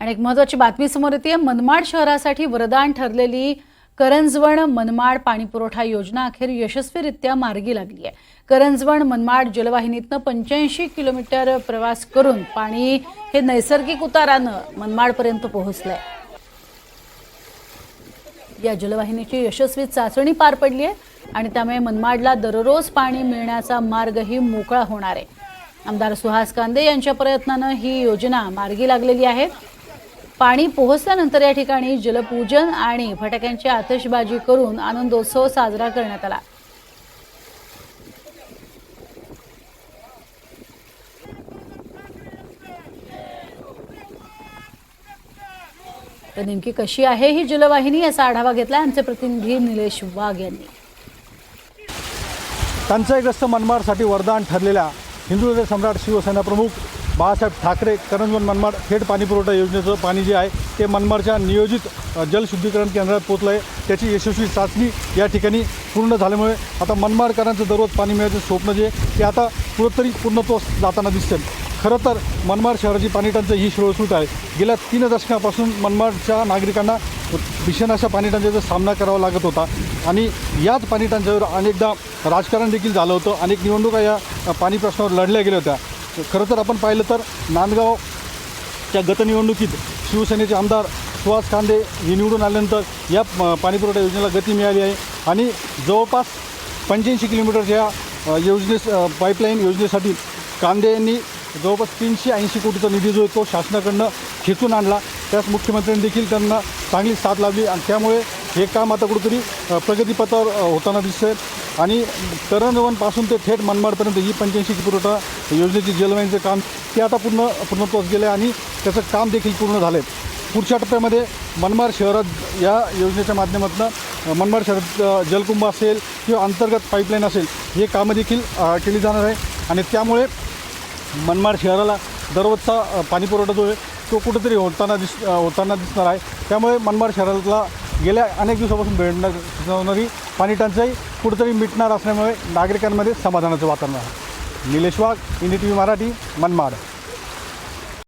आणि एक महत्त्वाची बातमी समोर येते मनमाड शहरासाठी वरदान ठरलेली करंजवण मनमाड पाणीपुरवठा योजना अखेर यशस्वीरित्या मार्गी लागली आहे. करंजवण मनमाड जलवाहिनीतनं पंच्याऐंशी किलोमीटर प्रवास करून पाणी हे नैसर्गिक उतारानं मनमाडपर्यंत पोहोचलं आहे या जलवाहिनीची यशस्वी चाचणी पार पडली आहे आणि त्यामुळे मनमाडला दररोज पाणी मिळण्याचा मार्गही मोकळा होणार आहे. आमदार सुहास कांदे यांच्या प्रयत्नानं ही योजना मार्गी लागलेली आहे. पाणी पोहोचल्यानंतर या ठिकाणी जलपूजन आणि फटाक्यांची आतषबाजी करून आनंदोत्सव साजरा करण्यात आला. तर नेमकी कशी आहे ही जलवाहिनी याचा आढावा घेतला आमचे प्रतिनिधी निलेश वाघ यांनी. टंचाईग्रस्त मनमाडसाठी वरदान ठरलेल्या हिंदू सम्राट शिवसेना प्रमुख बाळासाहेब ठाकरे करंजवन मनमाड थेट पाणीपुरवठा योजनेचं पाणी जे आहे ते मनमाडच्या नियोजित जलशुद्धीकरण केंद्रात पोचलं आहे त्याची यशस्वी चाचणी या ठिकाणी पूर्ण झाल्यामुळे आता मनमाडकरांचं दररोज पाणी मिळायचं स्वप्न जे ते आता कुठंतरी पूर्णत्वास जाताना दिसतं खरं तर मनमाड शहराची पाणीटंचाई ही सुरळसूट आहे. गेल्या तीन दशकापासून मनमाडच्या नागरिकांना भीषण अशा पाणीटंचाईचा सामना करावा लागत होता. आणि याच पाणीटंचाईवर अनेकदा राजकारण देखील झालं होतं. अनेक निवडणुका या पाणी प्रश्नावर लढल्या गेल्या होत्या. खरं तर आपण पाहिलं तर नांदगावच्या गतनिवडणुकीत शिवसेनेचे आमदार सुहास कांदे हे निवडून आल्यानंतर या पाणीपुरवठा योजनेला गती मिळाली आहे. आणि जवळपास पंच्याऐंशी किलोमीटरच्या योजनेस पाईपलाईन योजनेसाठी कांदे यांनी जवळपास तीनशे ऐंशी कोटीचा निधी जो आहे तो शासनाकडनं खेचून आणला. त्यास मुख्यमंत्र्यांनी देखील त्यांना चांगली साथ लावली आणि त्यामुळे हे काम आता कुठेतरी प्रगतीपथावर होताना दिसतंय. आणि तरणवनपासून ते थेट मनमाडपर्यंत ही पंच्याऐंशी पुरवठा योजनेची जलवाहिनीचं काम ते आता पूर्ण पूर्णत्वास गेलं आहे आणि त्याचं काम देखील पूर्ण झालं आहे पुढच्या टप्प्यामध्ये मनमाड शहरात या योजनेच्या माध्यमातून मनमाड शहरात जलकुंभ असेल किंवा अंतर्गत पाईपलाईन असेल हे कामं देखील केली जाणार आहे. आणि त्यामुळे मनमाड शहराला दररोजचा पाणीपुरवठा जो आहे तो कुठेतरी होताना दिस होताना दिसणार आहे. त्यामुळे मनमाड शहराला गेल्या अनेक दिवसापासून भेटणार जाणारी पाणी टंचाई कुठेतरी मिटणार असल्यामुळे नागरिकांमध्ये समाधानाचं वातावरण आहे. Nilesh Wagh ND T V Marathi Manmad.